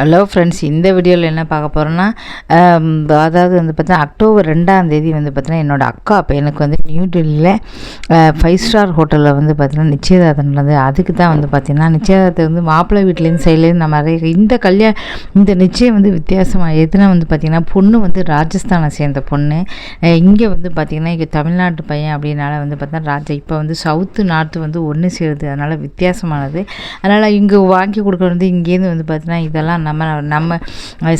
Hello friends இந்த வீடியோவில் என்ன பார்க்க போகிறோன்னா அதாவது வந்து பார்த்தீங்கன்னா அக்டோபர் ரெண்டாம் தேதி வந்து பார்த்தீங்கன்னா என்னோடய அக்கா எனக்கு வந்து நியூ டெல்லியில் ஃபைவ் ஸ்டார் ஹோட்டலில் வந்து பார்த்தீங்கன்னா நிச்சயதார்த்தம் நடந்தது அதுக்கு தான் வந்து பார்த்தீங்கன்னா நிச்சயதார்த்தம் வந்து மாப்பிள்ளை வீட்லேருந்து சைட்லேருந்து நம்ம நிறைய இந்த கல்யாணம் இந்த நிச்சயம் வந்து வித்தியாசமாக எதுனா வந்து பார்த்திங்கன்னா பொண்ணு வந்து ராஜஸ்தானை சேர்ந்த பொண்ணு. இங்கே வந்து பார்த்திங்கன்னா இங்கே தமிழ்நாட்டு பையன் அப்படின்னால வந்து பார்த்தீங்கன்னா ராஜா இப்போ வந்து சவுத்து நார்த்து வந்து ஒன்று சேருது. அதனால் வித்தியாசமானது. அதனால் இங்கே வாங்கி கொடுக்குறது இங்கேருந்து வந்து பார்த்தீங்கன்னா இதெல்லாம் நம்ம நம்ம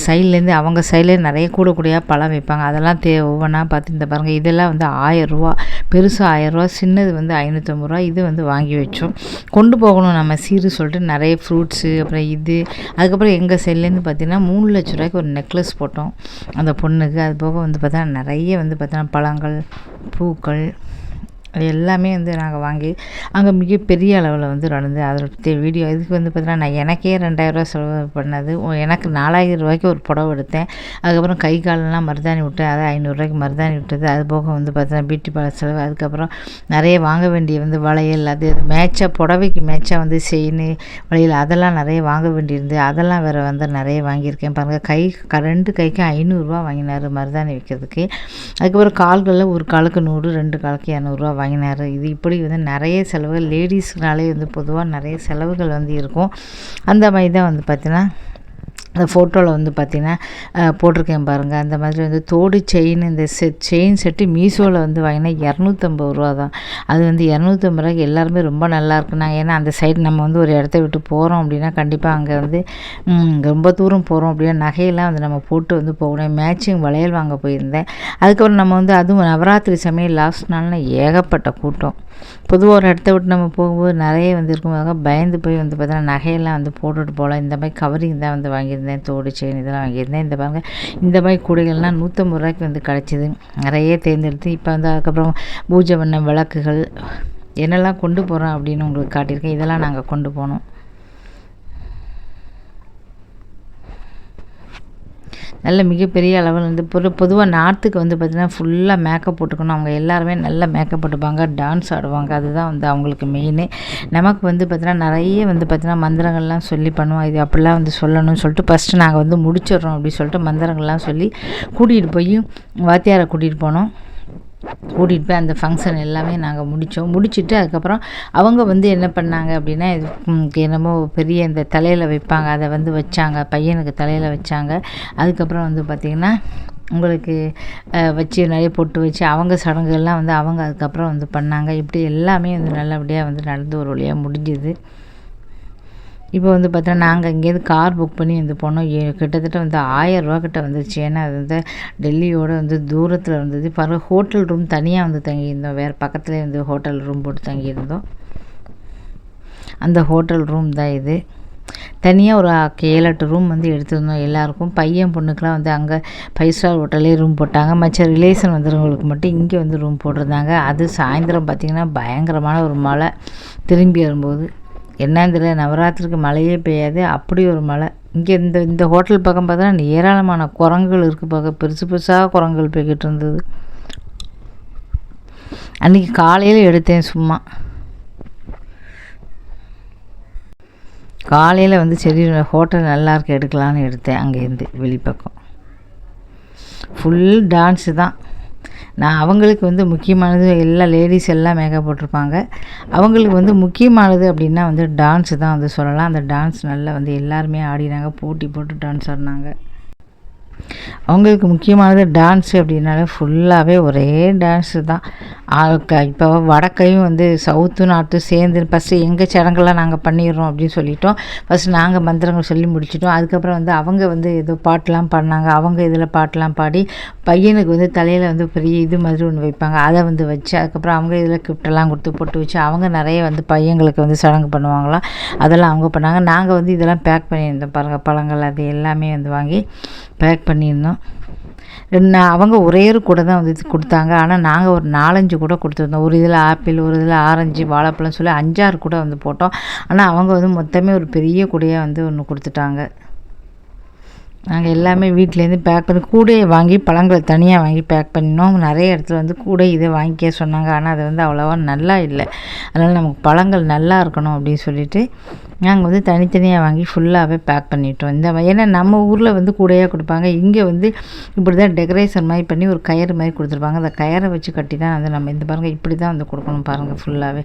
சைட்லேருந்து அவங்க சைட்லேருந்து நிறைய கூடக்கூடிய பழம் வைப்பாங்க அதெல்லாம் தே ஒவ்வொன்றா பார்த்து இந்த பாருங்கள் இதெல்லாம் வந்து ஆயரூவா பெருசாக ஆயரூவா சின்னது வந்து ஐநூற்றம்பது ரூபா. இது வந்து வாங்கி வச்சோம். கொண்டு போகணும் நம்ம சீரு சொல்லிட்டு நிறைய ஃப்ரூட்ஸு அப்புறம் இது. அதுக்கப்புறம் எங்கள் சைட்லேருந்து பார்த்திங்கன்னா மூணு லட்ச ரூபாய்க்கு ஒரு நெக்லஸ் போட்டோம். அந்த பொண்ணுக்கு. அது போக வந்து பார்த்தா நிறைய வந்து பார்த்தோன்னா பழங்கள் பூக்கள் அது எல்லாமே வந்து நாங்கள் வாங்கி அங்கே மிகப்பெரிய அளவில் வந்து நடந்து அதில் பற்றிய வீடியோ இதுக்கு வந்து பார்த்தீங்கன்னா நான் எனக்கே ரெண்டாயிரரூவா செலவு பண்ணது. எனக்கு நாலாயிரம் ரூபாய்க்கு ஒரு புடவை எடுத்தேன். அதுக்கப்புறம் கை காலெல்லாம் மருதாணி விட்டேன். அதை ஐநூறுரூவாய்க்கு மருதாணி விட்டது. அது போக வந்து பார்த்தீங்கன்னா பியூட்டி பார்லர் செலவு. அதுக்கப்புறம் நிறைய வாங்க வேண்டிய வந்து வளையல் அது மேட்சாக புடவைக்கு மேட்சாக வந்து செயின் வளையல் அதெல்லாம் நிறைய வாங்க வேண்டியிருந்து அதெல்லாம் வேறு வந்து நிறைய வாங்கியிருக்கேன். பாருங்கள் கை ரெண்டு கைக்கு ஐநூறுரூவா வாங்கினார் மருதாணி விற்கிறதுக்கு அதுக்கப்புறம் கால்களில் ஒரு காலுக்கு நூறு ரெண்டு காலுக்கு இரநூறுவா வாங்கினார். இது இப்படி வந்து நிறைய செலவுகள் லேடிஸ்னாலே வந்து பொதுவாக நிறைய செலவுகள் வந்து இருக்கும். அந்த மாதிரி தான் வந்து பார்த்திங்கன்னா அந்த ஃபோட்டோவில் வந்து பார்த்திங்கன்னா போட்டிருக்கேன் பாருங்கள் அந்த மாதிரி வந்து தோடு செயின் இந்த செட் செயின் செட்டு மீஷோவில் வந்து வாங்கினா இரநூத்தம்பது ரூபா தான். அது வந்து இரநூத்தம்பது ரூபாய்க்கு எல்லாருமே ரொம்ப நல்லா இருக்குனாங்க ஏன்னா அந்த சைடு நம்ம வந்து ஒரு இடத்த விட்டு போகிறோம் அப்படின்னா கண்டிப்பாக அங்கே வந்து ரொம்ப தூரம் போகிறோம் அப்படின்னா நகையெல்லாம் வந்து நம்ம போட்டு வந்து போகணும். மேட்சிங் வளையல் வாங்க போயிருந்தேன். அதுக்கப்புறம் நம்ம வந்து அதுவும் நவராத்திரி சமயம் லாஸ்ட் நாள்னால் ஏகப்பட்ட கூட்டம். பொதுவாக ஒரு இடத்த விட்டு நம்ம போகும்போது நிறைய வந்து இருக்கும். பயந்து போய் வந்து பார்த்தீங்கன்னா நகையெல்லாம் வந்து போட்டுட்டு போகலாம். இந்த மாதிரி கவரிங் தான் வந்து வாங்கியிருந்தேன். தோடு செயின் இதெல்லாம் வாங்கியிருந்தேன். இந்த பாருங்கள் இந்த மாதிரி கூடைகள்லாம் நூற்றம்பது ரூபாய்க்கு வந்து கிடச்சிது. நிறைய தேர்ந்தெடுத்து இப்போ வந்து அதுக்கப்புறம் பூஜை பண்ண விளக்குகள் என்னெல்லாம் கொண்டு போகிறோம் அப்படின்னு உங்களுக்கு காட்டியிருக்கேன். இதெல்லாம் நாங்கள் கொண்டு போனோம். நல்ல மிகப்பெரிய அளவில் வந்து பொது பொதுவாக நார்த்துக்கு வந்து பார்த்திங்கன்னா ஃபுல்லாக மேக்கப் போட்டுக்கணும். அவங்க எல்லாருமே நல்ல மேக்கப் போட்டுப்பாங்க டான்ஸ் ஆடுவாங்க. அதுதான் வந்து அவங்களுக்கு மெயின் நமக்கு வந்து பார்த்திங்கன்னா நிறைய வந்து பார்த்திங்கன்னா மந்திரங்கள்லாம் சொல்லி பண்ணுவோம். இது அப்படிலாம் வந்து சொல்லணும்னு சொல்லிட்டு ஃபஸ்ட்டு நாங்கள் வந்து முடிச்சிடுறோம் அப்படின்னு சொல்லிட்டு மந்திரங்கள்லாம் சொல்லி கூட்டிகிட்டு போய் வாத்தியாரை கூட்டிகிட்டு போனோம். கூட்டிகிட்டு போய் அந்த ஃபங்க்ஷன் எல்லாமே நாங்கள் முடித்தோம் முடிச்சுட்டு அதுக்கப்புறம் அவங்க வந்து என்ன பண்ணாங்க அப்படின்னா இது என்னமோ பெரிய இந்த தலையில் வைப்பாங்க. அதை வந்து வச்சாங்க. பையனுக்கு தலையில் வச்சாங்க. அதுக்கப்புறம் வந்து பார்த்திங்கன்னா உங்களுக்கு வச்சு நிறைய பொட்டு வச்சு அவங்க சடங்குகள்லாம் வந்து அவங்க அதுக்கப்புறம் வந்து பண்ணாங்க. இப்படி எல்லாமே வந்து நல்லபடியாக வந்து நடந்து ஒரு வழியாக முடிஞ்சுது. இப்போ வந்து பார்த்தா நாங்கள் இங்கேருந்து கார் புக் பண்ணி வந்து போனோம். கிட்டத்தட்ட வந்து ஆயரூவா கிட்ட வந்துச்சு ஏன்னா அது வந்து டெல்லியோட வந்து தூரத்தில் இருந்தது. பிறகு ஹோட்டல் ரூம் தனியாக வந்து தங்கியிருந்தோம். வேறு பக்கத்துலேயே வந்து ஹோட்டல் ரூம் போட்டு தங்கியிருந்தோம். அந்த ஹோட்டல் ரூம் தான் இது. தனியாக ஒரு ஏழு எட்டு ரூம் வந்து எடுத்திருந்தோம் எல்லாருக்கும். பையன் பொண்ணுக்கெலாம் வந்து அங்கே ஃபைவ் ஸ்டார் ஹோட்டலே ரூம் போட்டாங்க. மற்ற ரிலேஷன் வந்துடுறவங்களுக்கு மட்டும் இங்கே வந்து ரூம் போட்டிருந்தாங்க. அது சாயந்தரம் பார்த்திங்கன்னா பயங்கரமான ஒரு மழை. திரும்பி வரும்போது என்னன்னு தெரியல நவராத்திரிக்கு மழையே பெய்யாது. அப்படி ஒரு மழை. இங்கே இந்த இந்த ஹோட்டல் பக்கம் பார்த்தோன்னா ஏராளமான குரங்குகள் இருக்குது பார்க்க. பெருசு பெருசாக குரங்குகள் போய்கிட்டு இருந்தது. அன்றைக்கி காலையில் எடுத்தேன் சும்மா. காலையில் வந்து சரி ஹோட்டல் நல்லா இருக்கு எடுக்கலான்னு எடுத்தேன் அங்கேருந்து வெளிப்பக்கம். ஃபுல் டான்ஸு தான். நான் அவங்களுக்கு வந்து முக்கியமானது எல்லா லேடிஸ் எல்லாம் மேக்கப் போட்டிருப்பாங்க. அவங்களுக்கு வந்து முக்கியமானது அப்படின்னா வந்து டான்ஸு தான் வந்து சொல்லலாம். அந்த டான்ஸ் நல்லா வந்து எல்லாருமே ஆடினாங்க போட்டி போட்டு டான்ஸ் ஆடினாங்க. அவங்களுக்கு முக்கியமானது டான்ஸு அப்படின்னாலே ஃபுல்லாகவே ஒரே டான்ஸு தான். இப்போ வடக்கையும் வந்து சவுத்து நார்த்தும் சேர்ந்து ஃபஸ்ட்டு எங்கள் சடங்கெல்லாம் நாங்கள் பண்ணிடுறோம் அப்படின்னு சொல்லிட்டோம். ஃபஸ்ட்டு நாங்கள் மந்திரங்கள் சொல்லி முடிச்சிட்டோம். அதுக்கப்புறம் வந்து அவங்க வந்து ஏதோ பாட்டெலாம் பாடினாங்க. அவங்க இதில் பாட்டெலாம் பாடி பையனுக்கு வந்து தலையில் வந்து பெரிய இது மாதிரி ஒன்று வைப்பாங்க. அதை வந்து வச்சு அதுக்கப்புறம் அவங்க இதில் கிஃப்டெல்லாம் கொடுத்து போட்டு வச்சு அவங்க நிறைய வந்து பையங்களுக்கு வந்து சடங்கு பண்ணுவாங்களாம் அதெல்லாம் அவங்க பண்ணாங்க. நாங்கள் வந்து இதெல்லாம் பேக் பண்ணியிருந்தோம் பாருங்கள் பழங்கள் அது எல்லாமே வந்து வாங்கி பேக் பண்ணியிருந்தோம். நான் அவங்க ஒரே ஒரு கூட தான் வந்து கொடுத்தாங்க. ஆனால் நாங்கள் ஒரு நாலஞ்சு கூட கொடுத்துருந்தோம். ஒரு இதில் ஆப்பிள் ஒரு இதில் ஆரஞ்சு வாழைப்பழம் சொல்லி அஞ்சாறு கூட வந்து போட்டோம். ஆனால் அவங்க வந்து மொத்தமே ஒரு பெரிய கூடையாக வந்து ஒன்று கொடுத்துட்டாங்க. நாங்கள் எல்லாமே வீட்டிலேருந்து பேக் பண்ணி கூடையை வாங்கி பழங்களை தனியாக வாங்கி பேக் பண்ணினோம். நிறைய இடத்துல வந்து கூடை இதை வாங்கிக்க சொன்னாங்க. ஆனால் அது வந்து அவ்வளோவா நல்லா இல்லை. அதனால் நமக்கு பழங்கள் நல்லா இருக்கணும் அப்படின்னு சொல்லிட்டு நாங்கள் வந்து தனித்தனியாக வாங்கி ஃபுல்லாகவே பேக் பண்ணிட்டோம். இந்த ஏன்னா நம்ம ஊரில் வந்து கூடையாக கொடுப்பாங்க. இங்கே வந்து இப்படி தான் டெக்கரேஷன் மாதிரி பண்ணி ஒரு கயிறு மாதிரி கொடுத்துருப்பாங்க. அந்த கயிறை வச்சு கட்டி தான் வந்து நம்ம இந்த பாருங்கள் இப்படி தான் வந்து கொடுக்கணும் பாருங்கள் ஃபுல்லாகவே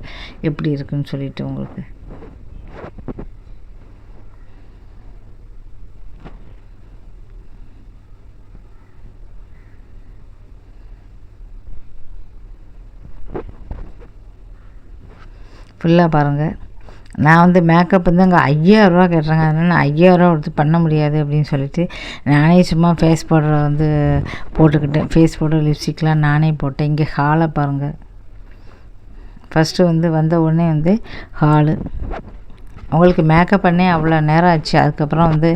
எப்படி இருக்குன்னு சொல்லிட்டு உங்களுக்கு. ஃபுல்லாக பாருங்கள் நான் வந்து மேக்கப் வந்து அங்கே ஐயாயிரரூவா கேட்டுறாங்க. அதனால் நான் ஐயாயிரரூவா கொடுத்து பண்ண முடியாது அப்படின்னு சொல்லிட்டு நானே சும்மா ஃபேஸ் பவுடரை வந்து போட்டுக்கிட்டேன். ஃபேஸ் பவுடர் லிப்ஸ்டிக்லாம் நானே போட்டேன். இங்கே ஹாலை பாருங்கள் ஃபஸ்ட்டு வந்து வந்த உடனே வந்து ஹாலு அவங்களுக்கு மேக்கப் பண்ணே அவ்வளோ நேரம் ஆச்சு. அதுக்கப்புறம் வந்து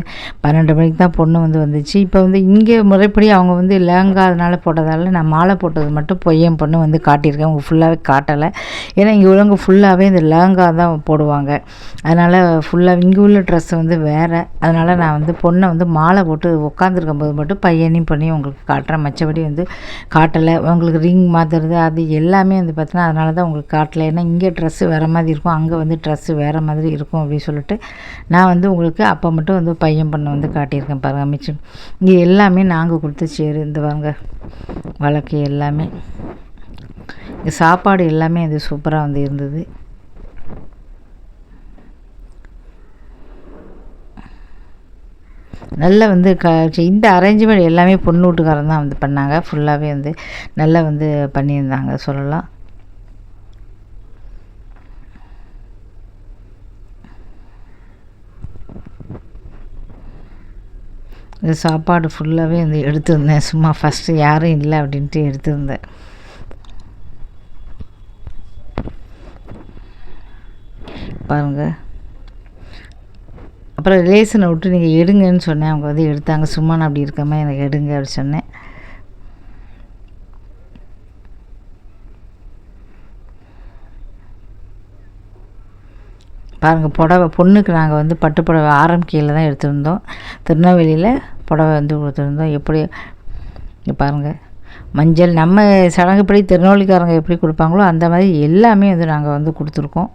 பன்னெண்டு மணிக்கு தான் பொண்ணு வந்து வந்துச்சு. இப்போ வந்து இங்கே முறைப்படி அவங்க வந்து லேங்கா அதனால் போட்டதால் நான் மாலை போட்டது மட்டும் பொய்யன் பொண்ணு வந்து காட்டியிருக்கேன். அவங்க ஃபுல்லாகவே காட்டலை. ஏன்னா இங்கே உள்ளவங்க ஃபுல்லாகவே இந்த லேங்கா தான் போடுவாங்க. அதனால் ஃபுல்லாக இங்கே உள்ள ட்ரெஸ் வந்து வேறு. அதனால் நான் வந்து பொண்ணை வந்து மாலை போட்டு உட்காந்துருக்கும் போது மட்டும் பையனையும் பொண்ணையும் உங்களுக்கு காட்டுறேன். மற்றபடி வந்து காட்டலை. உங்களுக்கு ரிங் மாற்றுறது அது எல்லாமே வந்து பார்த்தீங்கன்னா அதனால தான் உங்களுக்கு காட்டலை. ஏன்னா இங்கே ட்ரெஸ்ஸு வேறு மாதிரி இருக்கும். அங்கே வந்து ட்ரெஸ்ஸு வேறு மாதிரி இருக்கும். அப்படின்னு சொல்லிட்டு நான் வந்து உங்களுக்கு அப்போ மட்டும் வந்து பையன் பொண்ணை வந்து காட்டியிருக்கேன் பாருங்கள் மிச்சம். இங்கே எல்லாமே நாங்கள் கொடுத்து சேரு இந்த வாங்க வழக்கு எல்லாமே. இங்கே சாப்பாடு எல்லாமே அது சூப்பராக வந்து இருந்தது. நல்லா வந்து க இந்த அரேஞ்ச்மெண்ட் எல்லாமே பொண்ணு வீட்டுக்காரன் தான் வந்து பண்ணாங்க. ஃபுல்லாகவே வந்து நல்லா வந்து பண்ணியிருந்தாங்க சொல்லலாம். இந்த சாப்பாடு ஃபுல்லாகவே வந்து எடுத்திருந்தேன். சும்மா ஃபஸ்ட்டு யாரும் இல்லை அப்படின்ட்டு எடுத்திருந்தேன். பாருங்கள் அப்புறம் ரிலேஷனை விட்டு நீங்கள் எடுங்கன்னு சொன்னேன். அவங்க வந்து எடுத்தாங்க. சும்மா நான் அப்படி இருக்காமல் எனக்கு எடுங்க அப்படி சொன்னேன். பாருங்கள் புடவை பொண்ணுக்கு நாங்கள் வந்து பட்டு புடவை ஆரம்பிக்கையில் தான் எடுத்திருந்தோம். திருநெல்வேலியில் புடவை வந்து கொடுத்துருந்தோம். எப்படி பாருங்கள் மஞ்சள் நம்ம சடங்குப்படி திருநெல்வேலிக்காரங்க எப்படி கொடுப்பாங்களோ அந்த மாதிரி எல்லாமே வந்து நாங்கள் வந்து கொடுத்துருக்கோம்.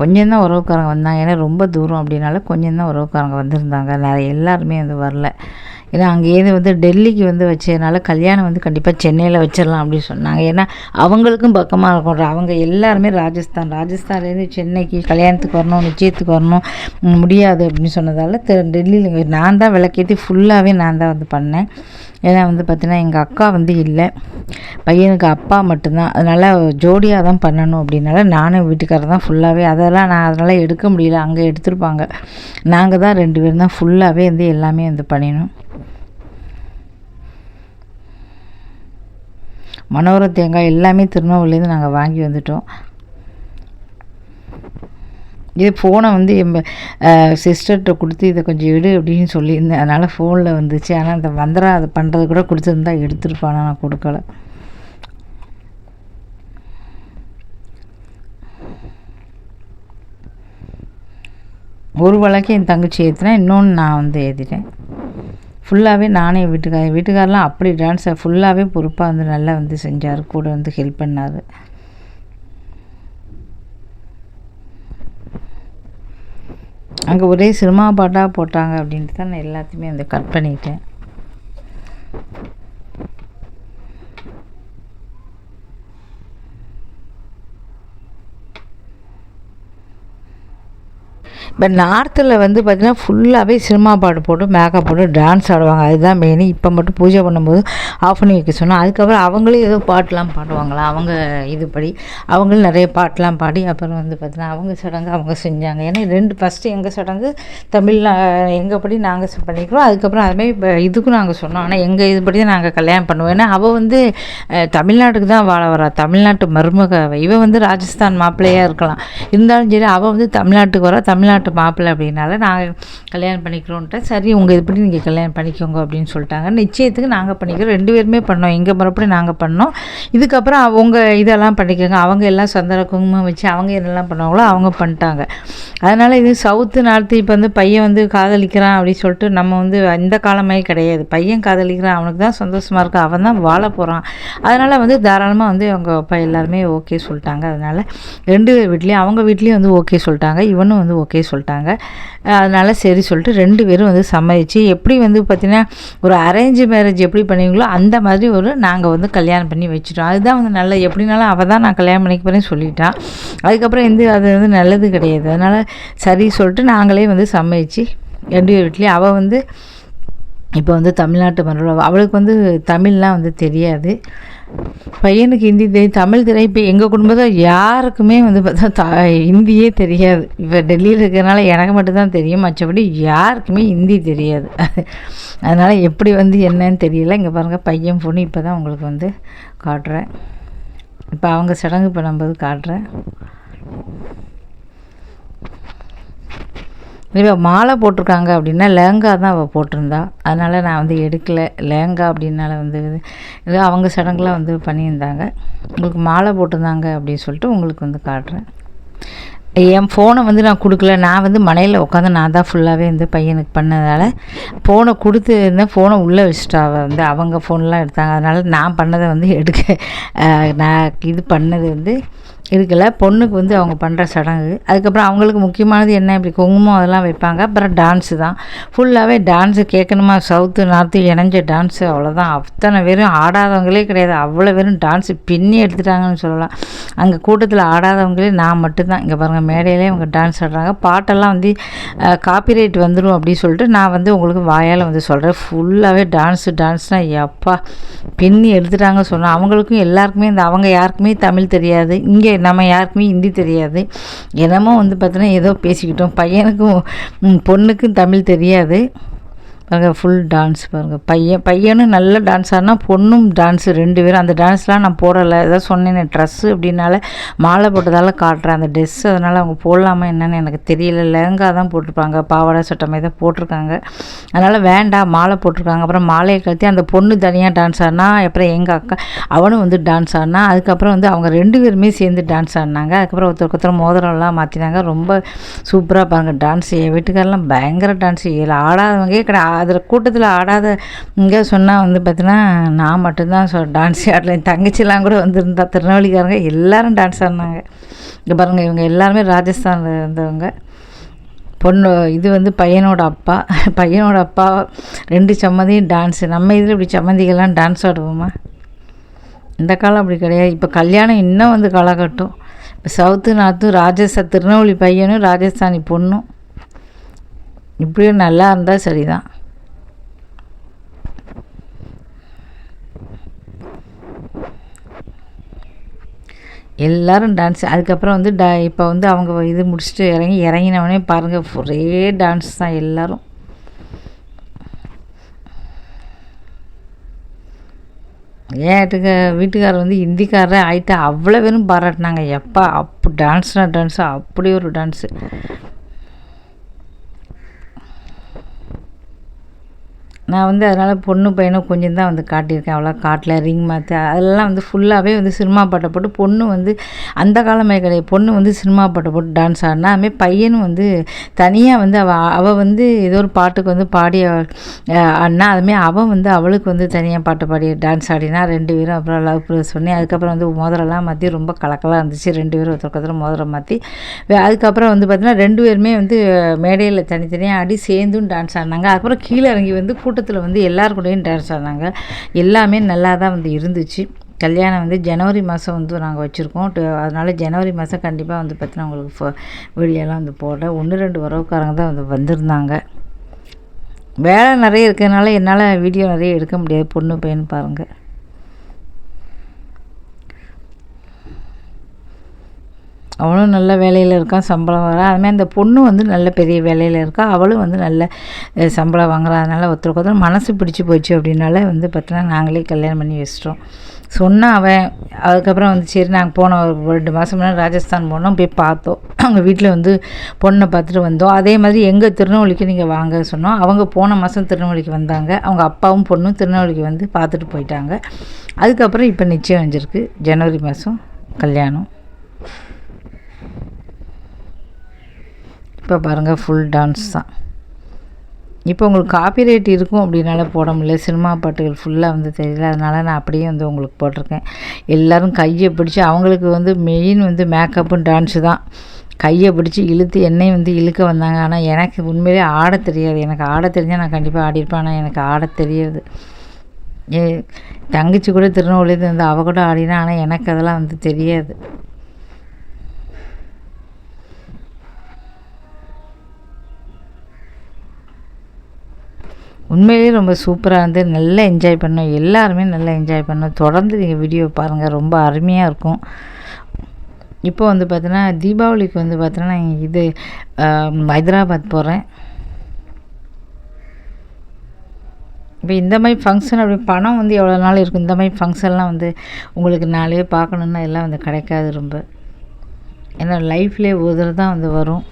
கொஞ்சம் தான் உறவுக்காரங்க வந்தாங்க. ஏன்னா ரொம்ப தூரம் அப்படின்னால கொஞ்சம் தான் உறவுக்காரங்க வந்திருந்தாங்க. நிறைய எல்லாருமே வந்து வரல. ஏன்னா அங்கேயிருந்து வந்து டெல்லிக்கு வந்து வச்சதுனால கல்யாணம் வந்து கண்டிப்பாக சென்னையில் வச்சிடலாம் அப்படின்னு சொன்னாங்க. ஏன்னா அவங்களுக்கும் பக்கமாக இருக்கும். அவங்க எல்லாருமே ராஜஸ்தான். ராஜஸ்தான்லேருந்து சென்னைக்கு கல்யாணத்துக்கு வரணும் நிச்சயத்துக்கு வரணும் முடியாது அப்படின்னு சொன்னதால் டெல்லியில் நான் தான் விளக்கேற்றி ஃபுல்லாகவே நான் தான் வந்து பண்ணேன். ஏன்னா வந்து பார்த்தீங்கன்னா எங்கள் அக்கா வந்து இல்லை. பையனுக்கு அப்பா மட்டும்தான். அதனால் ஜோடியாக தான் பண்ணணும் அப்படின்னால நானும் வீட்டுக்காரர் தான் ஃபுல்லாகவே அதெல்லாம் நான் அதனால் எடுக்க முடியல. அங்கே எடுத்திருப்பாங்க. நாங்கள் தான் ரெண்டு பேரும் தான் ஃபுல்லாகவே வந்து எல்லாமே வந்து பண்ணினோம். மனோர தேங்காய் எல்லாமே திருநெல்வேலியிலேருந்து நாங்கள் வாங்கி வந்துட்டோம். இது ஃபோனை வந்து என் சிஸ்டர்கிட்ட கொடுத்து இதை கொஞ்சம் எடு அப்படின்னு சொல்லியிருந்தேன். அதனால் ஃபோனில் வந்துச்சு. ஆனால் அந்த வந்துடா அதை பண்ணுறது கூட கொடுத்துருந்தா எடுத்துருப்பானா நான் கொடுக்கல. ஒரு வழக்கு என் தங்கச்சி ஏற்றினா இன்னொன்று நான் வந்து ஏற்றிட்டேன் ஃபுல்லாகவே நானே வீட்டுக்கார வீட்டுக்காரெலாம் அப்படி டான்ஸை ஃபுல்லாகவே பொறுப்பாக வந்து நல்லா வந்து செஞ்சார். கூட வந்து ஹெல்ப் பண்ணார். அங்கே ஒரே சினிமா பாட்டாக போட்டாங்க அப்படின்ட்டு தான் நான் எல்லாத்தையுமே வந்து கட் பண்ணிட்டேன் இப்போ நார்த்தில் வந்து பார்த்திங்கன்னா ஃபுல்லாகவே சினிமா பாட்டு போட்டு மேக்கப் போட்டு டான்ஸ் ஆடுவாங்க. அதுதான் மெயின் இப்போ மட்டும் பூஜை பண்ணும்போது ஆஃப் பண்ணி வைக்க சொன்னோம் அதுக்கப்புறம் அவங்களே ஏதோ பாட்டெலாம் பாடுவாங்களா? அவங்க இதுபடி அவங்களும் நிறைய பாட்டெலாம் பாடி அப்புறம் வந்து பார்த்திங்கன்னா அவங்க சடங்கு அவங்க செஞ்சாங்க. ஏன்னா ரெண்டு ஃபஸ்ட்டு எங்கள் சடங்கு தமிழில் எங்கள் படி நாங்கள் பண்ணிக்கிறோம். அதுக்கப்புறம் அதுமாதிரி இப்போ இதுக்கும் நாங்கள் சொன்னோம். ஆனால் எங்கள் இதுபடி தான் நாங்கள் கல்யாணம் பண்ணுவோம். ஏன்னா அவள் வந்து தமிழ்நாட்டுக்கு தான் வாழ வரா. தமிழ்நாட்டு மருமக இவன் வந்து ராஜஸ்தான் மாப்பிள்ளையாக இருக்கலாம். இருந்தாலும் சரி அவள் வந்து தமிழ்நாட்டுக்கு வரா. தமிழ்நாட்டு மாப்பிள்ளை அப்படின்னால நாங்கள் கல்யாணம் பண்ணிக்கிறோன்ட்டு சரி உங்கள் இதுபடி நீங்கள் கல்யாணம் பண்ணிக்கோங்க அப்படின்னு சொல்லிட்டாங்க. நிச்சயத்துக்கு நாங்கள் பண்ணிக்கிறோம். ரெண்டு பேருமே பண்ணோம். எங்கள் மறுபடி நாங்கள் பண்ணோம். இதுக்கப்புறம் அவங்க இதெல்லாம் பண்ணிக்கோங்க. அவங்க எல்லாம் சந்தன குங்குமம் வச்சு அவங்க என்னெல்லாம் பண்ணுவாங்களோ அவங்க பண்ணிட்டாங்க. அதனால் இது சவுத்து நார்த்து இப்போ வந்து பையன் வந்து காதலிக்கிறான் அப்படின்னு சொல்லிட்டு நம்ம வந்து அந்த காலமே கிடையாது. பையன் காதலிக்கிறான். அவனுக்கு தான் சந்தோஷமாக இருக்கு. அவன் தான் வாழ போகிறான் அதனால் வந்து தாராளமாக வந்து அவங்க அப்பா எல்லாருமே ஓகே சொல்லிட்டாங்க. அதனால் ரெண்டு பேர் வீட்லேயும் அவங்க வீட்லேயும் வந்து ஓகே சொல்லிட்டாங்க. இவனும் வந்து ஓகே சொல்லிட்டாங்க. அதனால் சரி சொல்லிட்டு ரெண்டு பேரும் வந்து சம்மதிச்சு எப்படி வந்து பார்த்திங்கன்னா ஒரு அரேஞ்ச் மேரேஜ் எப்படி பண்ணுவீங்களோ அந்த மாதிரி ஒரு நாங்கள் வந்து கல்யாணம் பண்ணி வச்சுட்டோம். அதுதான் வந்து நல்ல எப்படினாலும் அவள் தான் நான் கல்யாணம் பண்ணிக்க போகிறேன்னு சொல்லிட்டான். அதுக்கப்புறம் எந்த அது வந்து நல்லது கிடையாது. அதனால் சரி சொல்லிட்டு நாங்களே வந்து சம்மதிச்சு ரெண்டு பேர் வீட்லேயும். அவள் வந்து இப்போ வந்து தமிழ்நாட்டு மரபு அவளுக்கு வந்து தமிழ்லாம் வந்து தெரியாது. பையனுக்கு ஹிந்தி தெரியும் தமிழ் தெரியும் இப்போ எங்கள் குடும்பத்தில் யாருக்குமே வந்து பார்த்தா த ஹிந்தியே தெரியாது. இப்போ டெல்லியில் இருக்கிறனால எனக்கு மட்டும்தான் தெரியும். மற்றபடி யாருக்குமே ஹிந்தி தெரியாது. அதனால் எப்படி வந்து என்னன்னு தெரியல. இங்கே பாருங்கள் பையன் பொண்ணு இப்போ தான் உங்களுக்கு வந்து காட்டுறேன். இப்போ அவங்க சடங்கு பண்ணும்போது காட்டுறேன். இதுவே மாலை போட்டிருக்காங்க அப்படின்னா லேங்கா தான் அவள் போட்டிருந்தா. அதனால் நான் வந்து எடுக்கலை. லேங்கா அப்படின்னால வந்து இது அவங்க சடங்குலாம் வந்து பண்ணியிருந்தாங்க. உங்களுக்கு மாலை போட்டிருந்தாங்க அப்படின்னு சொல்லிட்டு உங்களுக்கு வந்து காட்டுறேன். என் ஃபோனை வந்து நான் கொடுக்கல. நான் வந்து மனையில் உட்காந்து நான் தான் ஃபுல்லாகவே வந்து பையனுக்கு பண்ணதால் ஃபோனை கொடுத்து இருந்தேன் ஃபோனை உள்ளே வச்சுட்டா அவள் வந்து. அவங்க ஃபோன்லாம் எடுத்தாங்க. அதனால் நான் பண்ணதை வந்து எடுக்க நான் இது பண்ணது வந்து இருக்கல பொண்ணுக்கு வந்து அவங்க பண்ணுற சடங்கு. அதுக்கப்புறம் அவங்களுக்கு முக்கியமானது என்ன? இப்படி குங்குமம் அதெல்லாம் வைப்பாங்க. அப்புறம் டான்ஸு தான். ஃபுல்லாகவே டான்ஸு கேட்கணுமா? சவுத்து நார்த்து இணைஞ்ச டான்ஸு அவ்வளோதான் அத்தனை பேரும் ஆடாதவங்களே கிடையாது. அவ்வளோ பேரும் டான்ஸு பின்னி எடுத்துட்டாங்கன்னு சொல்லலாம். அங்கே கூட்டத்தில் ஆடாதவங்களே நான் மட்டும்தான். இங்கே பாருங்கள் மேடையிலே அவங்க டான்ஸ் ஆடுறாங்க. பாட்டெல்லாம் வந்து காப்பிரைட் வந்துடும் அப்படின்னு சொல்லிட்டு நான் வந்து உங்களுக்கு வாயால் வந்து சொல்கிறேன் ஃபுல்லாகவே டான்ஸு டான்ஸ்னால் எப்பா பின்னி எடுத்துட்டாங்க சொன்னால் அவங்களுக்கும் எல்லாருக்குமே இந்த அவங்க யாருக்குமே தமிழ் தெரியாது. இங்கே நம்ம யாருக்குமே ஹிந்தி தெரியாது. என்னமோ வந்து பார்த்தோன்னா ஏதோ பேசிக்கிட்டோம். பையனுக்கும் பொண்ணுக்கும் தமிழ் தெரியாது. பாருங்க ஃபுல் டான்ஸ் பாருங்கள் பையன் பையனும் நல்ல டான்ஸ் ஆடினா பொண்ணும் டான்ஸு ரெண்டு பேரும். அந்த டான்ஸ்லாம் நான் போடலை. ஏதாவது சொன்னேன் ட்ரெஸ்ஸு அப்படின்னால மாலை போட்டதால் காட்டுறேன். அந்த ட்ரெஸ் அதனால் அவங்க போடலாமா என்னென்னு எனக்கு தெரியல. லெங்கா தான் போட்டிருப்பாங்க. பாவாடை சட்டமே தான் போட்டிருக்காங்க. அதனால் வேண்டாம் மாலை போட்டிருக்காங்க. அப்புறம் மாலையை கழட்டி அந்த பொண்ணு தனியாக டான்ஸ் ஆடினா அப்புறம் எங்கள் அக்கா அவனும் வந்து டான்ஸ் ஆடினா அதுக்கப்புறம் வந்து அவங்க ரெண்டு பேருமே சேர்ந்து டான்ஸ் ஆடினாங்க. அதுக்கப்புறம் ஒருத்தருக்கு ஒருத்தர் மோதிரம்லாம் மாற்றினாங்க ரொம்ப சூப்பராக பாருங்கள் டான்ஸ் என் வீட்டுக்காரெல்லாம் பயங்கர டான்ஸ் இதில் ஆடாதவங்க கிடையாது அதில் கூட்டத்தில் ஆடாத இங்கே சொன்னால் வந்து பார்த்தீங்கன்னா நான் மட்டும்தான் சொ டான்ஸ் ஆடல என் தங்கச்சிலாம் கூட வந்திருந்தா திருநெல்வேலிக்காரங்க எல்லாரும் டான்ஸ் ஆடினாங்க. இங்கே பாருங்கள் இவங்க எல்லாருமே ராஜஸ்தானில் இருந்தவங்க. பொண்ணு இது வந்து பையனோட அப்பா. பையனோட அப்பா ரெண்டு சம்மந்தியும் டான்ஸு நம்ம இதில் இப்படி சம்மந்திகள்லாம் டான்ஸ் ஆடுவோமா? இந்த காலம் அப்படி கிடையாது. இப்போ கல்யாணம் இன்னும் வந்து காலகட்டம். இப்போ சவுத்து நார்த்தும் ராஜஸ்தான் திருநெல்வேலி பையனும் ராஜஸ்தானி பொண்ணும். இப்படியும் நல்லா இருந்தால் சரிதான். எல்லாரும் டான்ஸ் அதுக்கப்புறம் வந்து ட இப்போ வந்து அவங்க இது முடிச்சுட்டு இறங்கி இறங்கினவொடனே பாருங்கள் ஒரே டான்ஸ் தான் எல்லாரும். ஏன் வீட்டுக்காரர் வந்து ஹிந்திக்காரரே ஆகிட்டு அவ்வளோ பேரும் பாராட்டினாங்க. எப்பா அப்போ டான்ஸ்னா டான்ஸு அப்படி ஒரு டான்ஸு நான் வந்து அதனால் பொண்ணு பையனும் கொஞ்சம் தான் வந்து காட்டியிருக்கேன். அவ்வளோ காட்டில் ரிங் மாற்று அதெல்லாம் வந்து ஃபுல்லாகவே வந்து சினிமா பாட்டை போட்டு பொண்ணு வந்து அந்த காலமே கிடையாது. பொண்ணு வந்து சினிமா பாட்டை போட்டு டான்ஸ் ஆடினா அதுமாரி பையனும் வந்து தனியாக வந்து அவள் அவள் வந்து ஏதோ ஒரு பாட்டுக்கு வந்து பாடி ஆடினா அதுமாரி அவன் வந்து அவளுக்கு வந்து தனியாக பாட்டு பாடி டான்ஸ் ஆடினா ரெண்டு பேரும் அப்புறம் லவ் ப்ரோஸ் பண்ணி அதுக்கப்புறம் வந்து மோதிரம்லாம் மாற்றி ரொம்ப கலக்கலாக இருந்துச்சு. ரெண்டு பேரும் ஒருத்தருக்கு ஒருத்தர் மோதிரம் மாற்றி அதுக்கப்புறம் வந்து பார்த்தீங்கன்னா ரெண்டு பேருமே வந்து மேடையில் தனித்தனியாக ஆடி சேர்ந்தும் டான்ஸ் ஆடினாங்க. அதுக்கப்புறம் கீழே இறங்கி வந்து கூட்டத்தில் வந்து எல்லார் கூடயும் டான்ஸ் ஆடினாங்க. எல்லாமே நல்லா தான் வந்து இருந்துச்சு. கல்யாணம் வந்து ஜனவரி மாதம் வந்து நாங்கள் வச்சுருக்கோம். அதனால் ஜனவரி மாதம் கண்டிப்பாக வந்து பார்த்தீங்கன்னா உங்களுக்கு ஃபோ வீடியோலாம் வந்து போட ஒன்று ரெண்டு உறவுக்காரங்க தான் வந்து வந்திருந்தாங்க. வேலை நிறைய இருக்கிறதுனால என்னால் வீடியோ நிறைய எடுக்க முடியாது. பொண்ணு பையன் பாருங்கள் அவனும் நல்ல வேலையில் இருக்கான் சம்பளம் வர அதுமாதிரி அந்த பொண்ணு வந்து நல்ல பெரிய வேலையில் இருக்கா அவளும் வந்து நல்ல சம்பளம் வாங்குறா. அதனால் ஒருத்தருக்கு ஒருத்தர் மனசு பிடிச்சி போச்சு அப்படின்னால வந்து பார்த்தோன்னா நாங்களே கல்யாணம் பண்ணி வச்சிட்டோம். சொன்னால் அவன் அதுக்கப்புறம் வந்து சரி நாங்கள் போன ஒரு ரெண்டு மாதம் முன்னாடி ராஜஸ்தான் போனோம் போய் பார்த்தோம். அவங்க வீட்டில் வந்து பொண்ணை பார்த்துட்டு வந்தோம். அதே மாதிரி எங்கள் திருநெல்வேலிக்கு நீங்கள் வாங்க சொன்னோம். அவங்க போன மாதம் திருநெல்வேலிக்கு வந்தாங்க. அவங்க அப்பாவும் பொண்ணும் திருநெல்வேலிக்கு வந்து பார்த்துட்டு போயிட்டாங்க. அதுக்கப்புறம் இப்போ நிச்சயம் வந்திருக்கு ஜனவரி மாதம் கல்யாணம். இப்போ பாருங்கள் ஃபுல் டான்ஸ் தான். இப்போ உங்களுக்கு காப்பிரைட் இருக்கும் அப்படின்னால போட முடியல. சினிமா பாட்டுகள் ஃபுல்லாக வந்து தெரியல. அதனால் நான் அப்படியே வந்து உங்களுக்கு போட்டிருக்கேன். எல்லோரும் கையை பிடிச்சி அவங்களுக்கு வந்து மெயின் வந்து மேக்கப்பும் டான்ஸு தான். கையை பிடிச்சி இழுத்து என்னையும் வந்து இழுக்க வந்தாங்க. ஆனால் எனக்கு உண்மையிலே ஆட தெரியாது. எனக்கு ஆட தெரிஞ்சால் நான் கண்டிப்பாக ஆடிருப்பேன் ஆனால் எனக்கு ஆட தெரியாது. ஏ தங்கச்சி கூட திருநெல்வேலியில் வந்து அவ கூட ஆடினா ஆனால் எனக்கு அதெல்லாம் வந்து தெரியாது. உண்மையிலேயே ரொம்ப சூப்பராக இருந்து நல்லா என்ஜாய் பண்ணோம். எல்லாருமே நல்லா என்ஜாய் பண்ணோம். தொடர்ந்து நீங்கள் வீடியோ பாருங்கள் ரொம்ப அருமையாக இருக்கும். இப்போ வந்து பார்த்தீங்கன்னா தீபாவளிக்கு வந்து பார்த்தீங்கன்னா இது ஹைதராபாத் போகிறேன் இப்போ இந்த மாதிரி ஃபங்க்ஷன் அப்படி பணம் வந்து எவ்வளோ நாள் இருக்கும்? இந்த மாதிரி ஃபங்க்ஷன்லாம் வந்து உங்களுக்கு நாளே பார்க்கணுன்னா எல்லாம் வந்து கிடைக்காது ரொம்ப. ஏன்னா லைஃப்லேயே ஒரு தான் வந்து வரும்.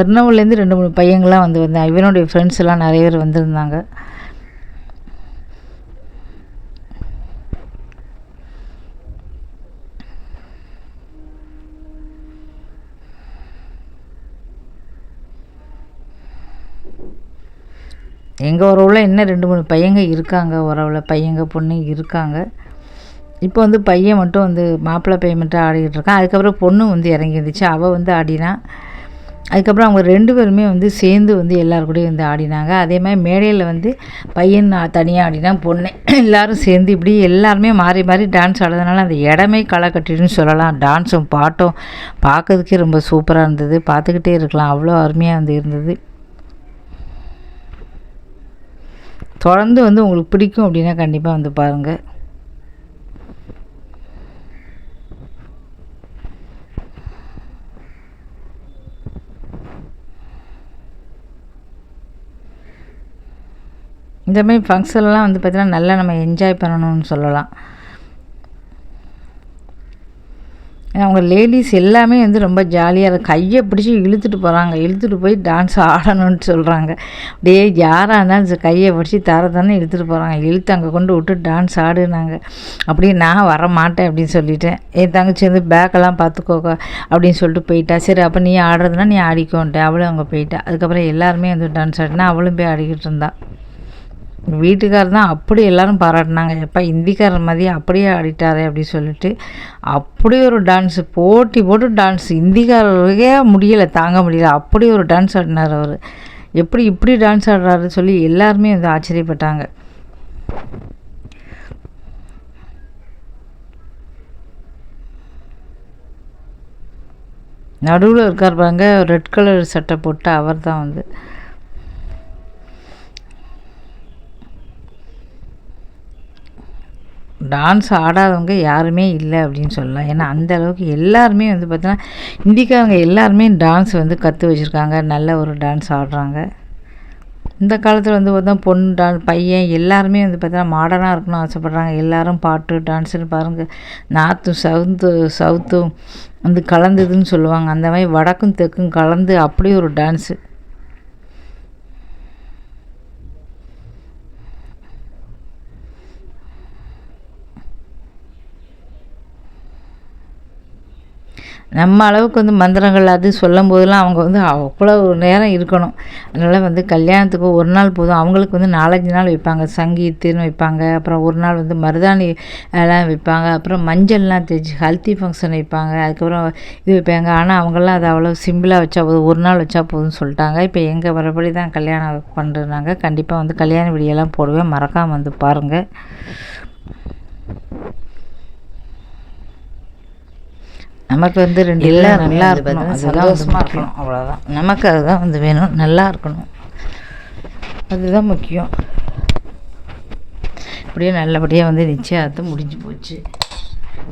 திருநெல்வேலியிலேருந்து ரெண்டு மூணு பையங்கள்லாம் வந்து வந்தாங்க இவனுடைய ஃப்ரெண்ட்ஸ் எல்லாம் நிறைய பேர் வந்திருந்தாங்க. எங்கள் உறவில் இன்னும் ரெண்டு மூணு பையங்க இருக்காங்க. உறவில் பையங்க பொண்ணு இருக்காங்க. இப்போ வந்து பையன் மட்டும் வந்து மாப்பிள்ளை பையன் மட்டும் ஆடிக்கிட்டு இருக்கான். அதுக்கப்புறம் பொண்ணு வந்து இறங்கி வந்துச்சு அவள் வந்து ஆடினா அதுக்கப்புறம் அவங்க ரெண்டு பேருமே வந்து சேர்ந்து வந்து எல்லாரு கூடயும் வந்து ஆடினாங்க. அதே மாதிரி மேடையில் வந்து பையன் தனியாக ஆடினா பொண்ணு. எல்லாரும் சேர்ந்து இப்படி எல்லாருமே மாறி மாறி டான்ஸ் ஆடுறதுனால அந்த இடமே களை கட்டிடுன்னு சொல்லலாம். டான்ஸும் பாட்டும் பார்க்கறதுக்கே ரொம்ப சூப்பராக இருந்தது. பார்த்துக்கிட்டே இருக்கலாம். அவ்வளோ அருமையாக வந்து இருந்தது. தொடர்ந்து வந்து உங்களுக்கு பிடிக்கும் அப்படின்னா கண்டிப்பாக வந்து பாருங்கள் இந்த மாதிரி ஃபங்க்ஷன்லாம் வந்து பார்த்திங்கன்னா நல்லா நம்ம என்ஜாய் பண்ணணும்னு சொல்லலாம். அவங்க லேடிஸ் எல்லாமே வந்து ரொம்ப ஜாலியாக இருக்கும் கையை பிடிச்சி இழுத்துட்டு போகிறாங்க இழுத்துட்டு போய் டான்ஸ் ஆடணும்னு சொல்கிறாங்க அப்படியே யாராக இருந்தாலும் சரி, கையை பிடிச்சி தர தானே இழுத்துட்டு போகிறாங்க இழுத்து அங்கே கொண்டு விட்டு டான்ஸ் ஆடுனாங்க. அப்படியே நான் வர மாட்டேன் அப்படின்னு சொல்லிட்டேன். என் தங்கச்சி வந்து பேக்கெல்லாம் பார்த்துக்கோக்க அப்படின்னு சொல்லிட்டு போயிட்டா. சரி அப்போ நீ ஆடுறதுனா நீ ஆடிக்கோன்ட்டேன். அவளும் அங்கே போயிட்டா. அதுக்கப்புறம் எல்லாருமே வந்து டான்ஸ் ஆடினா அவளும் போய் ஆடிக்கிட்டு இருந்தா. வீட்டுக்காரர் தான் அப்படி எல்லாரும் பாராட்டினாங்க. எப்பா இந்திக்காரர் மாதிரி அப்படியே ஆடிட்டாரே அப்படி சொல்லிட்டு அப்படி ஒரு டான்ஸ் போட்டி போட்டு டான்ஸ் இந்திக்காரருக்கே முடியலை தாங்க முடியல. அப்படி ஒரு டான்ஸ் ஆடினார் அவர். எப்படி இப்படி டான்ஸ் ஆடுறாரு சொல்லி எல்லாருமே வந்து ஆச்சரியப்பட்டாங்க. நடுவில் இருக்கார் பாருங்க ரெட் கலர் சட்டை போட்டு அவர் தான் வந்து. டான்ஸ் ஆடாதவங்க யாருமே இல்லை அப்படின்னு சொல்லலாம். ஏன்னா அந்த அளவுக்கு எல்லாருமே வந்து பார்த்தீங்கன்னா இந்திக்காரங்க எல்லாருமே டான்ஸ் வந்து கற்று வச்சுருக்காங்க. நல்ல ஒரு டான்ஸ் ஆடுறாங்க. இந்த காலத்தில் வந்து பார்த்தா பொண்ணு டான் பையன் எல்லாருமே வந்து பார்த்தீங்கன்னா மாடர்னாக இருக்கணும்னு ஆசைப்பட்றாங்க. எல்லாரும் பாட்டு டான்ஸுன்னு பாருங்கள் நார்த்தும் சவுத்து சவுத்தும் வந்து கலந்ததுன்னு சொல்லுவாங்க. அந்த மாதிரி வடக்கும் தெற்கும் கலந்து அப்படி ஒரு டான்ஸு. நம்ம அளவுக்கு வந்து மந்திரங்கள் அது சொல்லும் போதெல்லாம் அவங்க வந்து அவ்வளோ ஒரு நேரம் இருக்கணும். அதனால் வந்து கல்யாணத்துக்கு ஒரு நாள் போதும். அவங்களுக்கு வந்து நாலஞ்சு நாள் வைப்பாங்க. சங்கீத்துன்னு வைப்பாங்க. அப்புறம் ஒரு நாள் வந்து மருதாணி எல்லாம் வைப்பாங்க. அப்புறம் மஞ்சள்லாம் தேய்ச்சி ஹல்தி ஃபங்க்ஷன் வைப்பாங்க. அதுக்கப்புறம் இது வைப்பாங்க. ஆனால் அவங்கெல்லாம் அது அவ்வளோ சிம்பிளாக வச்சா போதும். ஒரு நாள் வச்சா போதும்னு சொல்லிட்டாங்க. இப்போ எங்கள் வரபடி தான் கல்யாணம் பண்ணுறாங்க கண்டிப்பாக வந்து கல்யாண வீடியோலாம் போடுவேன். மறக்காமல் வந்து பாருங்கள் நமக்கு வந்து ரெண்டு பேரும் எல்லாருமே நல்லா இருக்கணும். பார்த்தீங்கன்னா அதுதான் வந்து சந்தோஷமா முக்கியம். அவ்வளோதான் நமக்கு அதுதான் வந்து வேணும். நல்லா இருக்கணும். அதுதான் முக்கியம். இப்படியே நல்லபடியாக வந்து நிச்சயதார்த்தம் முடிஞ்சு போச்சு.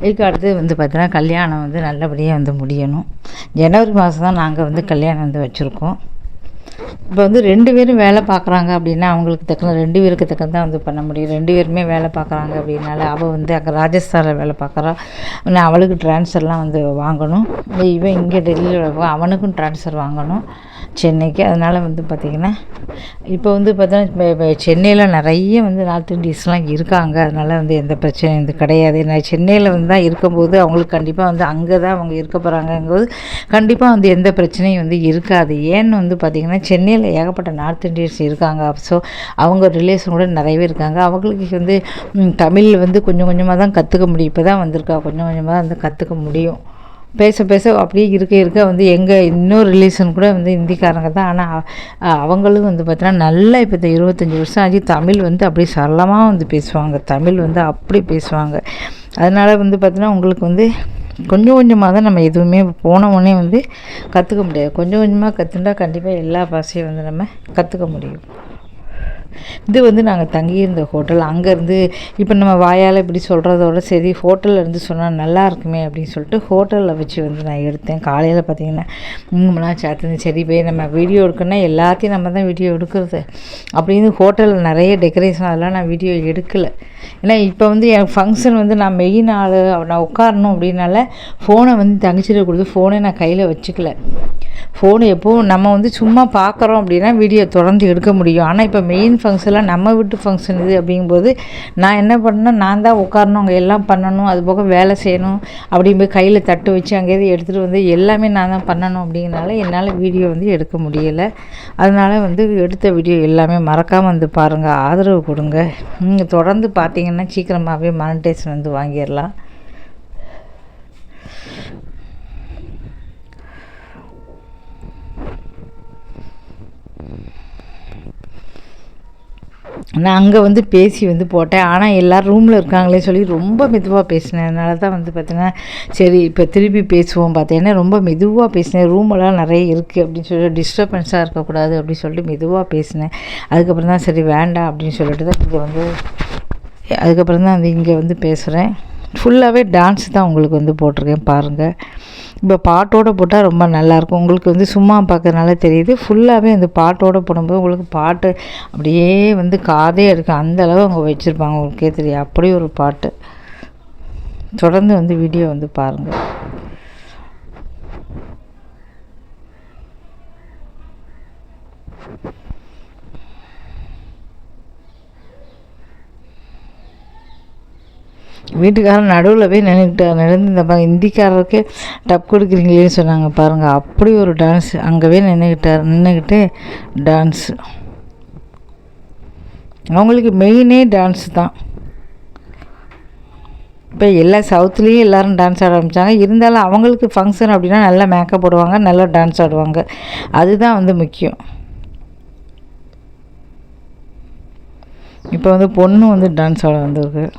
இதுக்கு அடுத்து வந்து பார்த்தீங்கன்னா கல்யாணம் வந்து நல்லபடியாக வந்து முடியணும். ஜனவரி மாதம் தான் நாங்கள் வந்து கல்யாணம் வந்து வச்சுருக்கோம். இப்போ வந்து ரெண்டு பேரும் வேலை பார்க்குறாங்க அப்படின்னா அவங்களுக்கு தக்கன ரெண்டு பேருக்கு தக்கன தான் வந்து பண்ண முடியும். ரெண்டு பேருமே வேலை பார்க்குறாங்க அப்படின்னால அவள் வந்து அங்கே ராஜஸ்தானில் வேலை பார்க்குறா. அவளுக்கு ட்ரான்ஸ்ஃபர்லாம் வந்து வாங்கணும். இவன் இங்கே டெல்லியில் அவனுக்கும் ட்ரான்ஸ்ஃபர் வாங்கணும். சென்னைக்கு. அதனால் வந்து பார்த்திங்கன்னா இப்போ வந்து பார்த்தோன்னா இப்போ சென்னையில் நிறைய வந்து நார்த் இந்தியன்ஸ்லாம் இருக்காங்க. அதனால் வந்து எந்த பிரச்சனையும் வந்து கிடையாது. நான் சென்னையில் வந்து தான் இருக்கும்போது அவங்களுக்கு கண்டிப்பாக வந்து அங்கே தான் அவங்க இருக்க போகிறாங்கங்கும்போது கண்டிப்பாக வந்து எந்த பிரச்சனையும் வந்து இருக்காது. ஏன்னு வந்து பார்த்திங்கன்னா சென்னையில் ஏகப்பட்ட நார்த் இண்டியன்ஸ் இருக்காங்க. ஸோ அவங்க ரிலேஷன் கூட நிறையவே இருக்காங்க. அவங்களுக்கு வந்து தமிழ் வந்து கொஞ்சம் கொஞ்சமாக தான் கற்றுக்க முடியும். இப்போ தான் வந்திருக்கா. கொஞ்சம் கொஞ்சமாக தான் வந்து கற்றுக்க முடியும். பேச பேச அப்படியே இருக்க இருக்க வந்து எங்கள் இன்னொரு ரிலேஷன் கூட வந்து ஹிந்திக்காரங்க தான். ஆனால் அவங்களும் வந்து பார்த்தீங்கன்னா நல்லா இப்போ இந்த இருபத்தஞ்சி வருஷம் ஆச்சு. தமிழ் வந்து அப்படியே சரளமாக வந்து பேசுவாங்க. தமிழ் வந்து அப்படி பேசுவாங்க. அதனால் வந்து பார்த்தீங்கன்னா உங்களுக்கு வந்து கொஞ்சம் கொஞ்சமாக தான் நம்ம எதுவுமே போன உடனே வந்து கற்றுக்க முடியாது. கொஞ்சம் கொஞ்சமாக கற்றுண்டா கண்டிப்பாக எல்லா பாஷையும் வந்து நம்ம கற்றுக்க முடியும். இது வந்து நாங்கள் தங்கியிருந்த ஹோட்டல். அங்கேருந்து இப்போ நம்ம வாயால் இப்படி சொல்கிறதோட சரி ஹோட்டலில் இருந்து சொன்னால் நல்லா இருக்குமே அப்படின்னு சொல்லிட்டு ஹோட்டலில் வச்சு வந்து நான் எடுத்தேன். காலையில் பார்த்தீங்கன்னா இங்கெல்லாம் சேர்த்து சரி போய் நம்ம வீடியோ எடுக்கணும்னா எல்லாத்தையும் நம்ம தான் வீடியோ எடுக்கிறது அப்படின்னு ஹோட்டலில் நிறைய டெக்கரேஷன் அதெல்லாம் நான் வீடியோ எடுக்கலை. ஏன்னா இப்போ வந்து என் ஃபங்க்ஷன் வந்து நான் மெயின் ஆள் நான் உட்காரணும் அப்படின்னால ஃபோனை வந்து தங்கச்சிட்டு கொடுத்து ஃபோனை நான் கையில் வச்சுக்கல. ஃபோனு எப்போவும் நம்ம வந்து சும்மா பார்க்குறோம் அப்படின்னா வீடியோ தொடர்ந்து எடுக்க முடியும். ஆனால் இப்போ மெயின் ஃபங்க்ஷன்லாம் நம்ம வீட்டு ஃபங்க்ஷன் இது அப்படிங்கும்போது நான் என்ன பண்ணேன் நான் தான் உட்காரணும் அங்கே எல்லாம் பண்ணணும் அது போக வேலை செய்யணும் அப்படிங்கும்போது கையில் தட்டு வச்சு அங்கேயிருந்து எடுத்துகிட்டு வந்து எல்லாமே நான் தான் பண்ணணும் அப்படிங்கிறனால என்னால் வீடியோ வந்து எடுக்க முடியலை. அதனால் வந்து எடுத்த வீடியோ எல்லாமே மறக்காமல் வந்து பாருங்கள் ஆதரவு கொடுங்க. நீங்கள் தொடர்ந்து பார்த்தீங்கன்னா சீக்கிரமாகவே மானிட்டேஷன் வந்து வாங்கிடலாம். நான் அங்கே வந்து பேசி வந்து போட்டேன். ஆனால் எல்லோரும் ரூமில் இருக்காங்களே சொல்லி ரொம்ப மெதுவாக பேசினேன். அதனால தான் வந்து பார்த்தீங்கன்னா சரி இப்போ திருப்பி பேசுவோம் பார்த்தேன்னா ரொம்ப மெதுவாக பேசினேன். ரூமெல்லாம் நிறைய இருக்குது அப்படின்னு சொல்லி டிஸ்டர்பன்ஸாக இருக்கக்கூடாது அப்படின்னு சொல்லிட்டு மெதுவாக பேசினேன். அதுக்கப்புறம் தான் சரி வேண்டாம் அப்படின்னு சொல்லிட்டு தான் இங்கே வந்து அதுக்கப்புறம் தான் வந்து இங்கே வந்து பேசுகிறேன் ஃபுல்லாகவே டான்ஸ் தான் உங்களுக்கு வந்து போட்டிருக்கேன் பாருங்கள் இப்போ பாட்டோடு போட்டால் ரொம்ப நல்லாயிருக்கும். உங்களுக்கு வந்து சும்மா பார்க்கறதுனால தெரியுது. ஃபுல்லாகவே அந்த பாட்டோடு போடும்போது உங்களுக்கு பாட்டு அப்படியே வந்து காதே எடுக்கும் அந்த அளவு அவங்க வச்சுருப்பாங்க. உங்களுக்கே தெரியும். அப்படி ஒரு பாட்டு. தொடர்ந்து வந்து வீடியோ வந்து பாருங்கள் வீட்டுக்காரன் நடுவில் போய் நின்றுக்கிட்டார் நடந்து இந்த பா- ஹிந்திக்காரருக்கு டப் கொடுக்குறீங்களேன்னு சொன்னாங்க. பாருங்கள் அப்படி ஒரு டான்ஸ் அங்கவே நின்றுக்கிட்டார் நின்றுக்கிட்டு டான்ஸு அவங்களுக்கு மெயினே டான்ஸ் தான். இப்போ எல்லா சவுத்துலேயும் எல்லோரும் டான்ஸ் ஆட ஆரம்பித்தாங்க இருந்தாலும் அவங்களுக்கு ஃபங்க்ஷன் அப்படின்னா நல்லா மேக்கப் போடுவாங்க நல்லா டான்ஸ் ஆடுவாங்க. அதுதான் வந்து முக்கியம். இப்போ வந்து பொண்ணு வந்து டான்ஸ் ஆட வந்திருக்கு.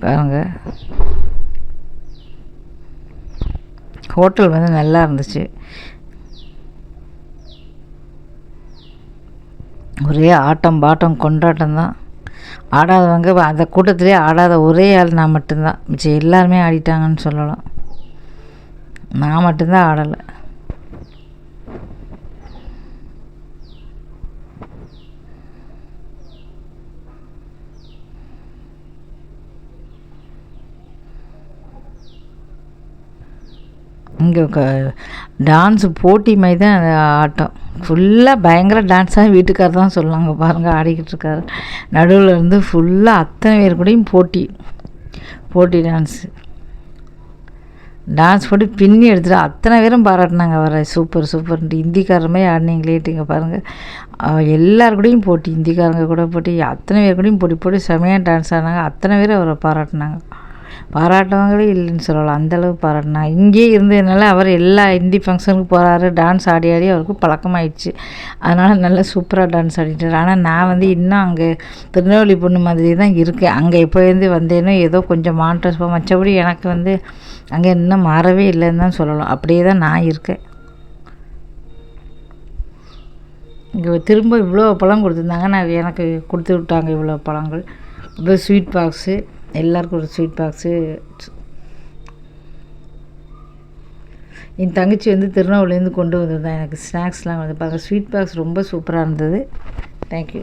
பாருங்க. ஹோட்டல் வந்து நல்லா இருந்துச்சு. ஒரே ஆட்டம் பாட்டம் கொண்டாட்டம் தான். ஆடாதவங்க அந்த கூட்டத்திலே ஆடாத ஒரே ஆள் நான் மட்டும்தான். மிச்சம் எல்லாருமே ஆடிட்டாங்கன்னு சொல்லலாம். நான் மட்டும்தான் ஆடலை. இங்கே டான்ஸு போட்டி மாதிரி தான் ஆட்டம். ஃபுல்லாக பயங்கர டான்ஸாக வீட்டுக்காரர் தான் சொல்லுவாங்க. பாருங்கள் ஆடிக்கிட்டு இருக்காரு. நடுவில் இருந்து ஃபுல்லாக அத்தனை பேர் கூடயும் போட்டி. போட்டி டான்ஸு டான்ஸ் போட்டு பின்னி எடுத்துட்டு அத்தனை பேரும் பாராட்டினாங்க. அவரை சூப்பர் சூப்பர்ன்ட்டு ஹிந்திக்காரமே ஆடினீங்களேட்டுங்க பாருங்கள் எல்லார் கூடயும் போட்டி. ஹிந்திக்காரங்க கூட போட்டி. அத்தனை பேர் கூடயும் போட்டி. போட்டு செமையாக டான்ஸ் ஆடினாங்க. அத்தனை பேர் அவரை பாராட்டினாங்க. பாராட்டவங்களே இல்லைன்னு சொல்லலாம். அந்தளவு பாராட்டினா இங்கேயே இருந்ததுனால அவர் எல்லா ஹிந்தி ஃபங்க்ஷனுக்கு போகிறாரு டான்ஸ் ஆடி ஆடி அவருக்கு பழக்கமாயிடுச்சு. அதனால் நல்லா சூப்பராக டான்ஸ் ஆடிட்டார். ஆனால் நான் வந்து இன்னும் அங்கே திருநெல்வேலி பொண்ணு மாதிரி தான் இருக்கேன். அங்கே எப்போயிருந்து வந்தேனோ ஏதோ கொஞ்சம் மாற்றம் மற்றபடி எனக்கு வந்து அங்கே இன்னும் மாறவே இல்லைன்னு தான் சொல்லலாம் அப்படியே தான் நான் இருக்கேன். இங்கே திரும்ப இவ்வளோ பழம் கொடுத்துருந்தாங்க. நான் எனக்கு கொடுத்து விட்டாங்க இவ்வளோ பழங்கள். இவ்வளோ ஸ்வீட் பாக்ஸு எல்லாருக்கும் ஒரு ஸ்வீட் பாக்ஸு என் தங்கச்சி வந்து திருநாவுலேருந்து கொண்டு வந்திருந்தா எனக்கு ஸ்நாக்ஸ்லாம் வந்து பாருங்கள் ஸ்வீட் பாக்ஸ் ரொம்ப சூப்பராக இருந்தது. தேங்க்யூ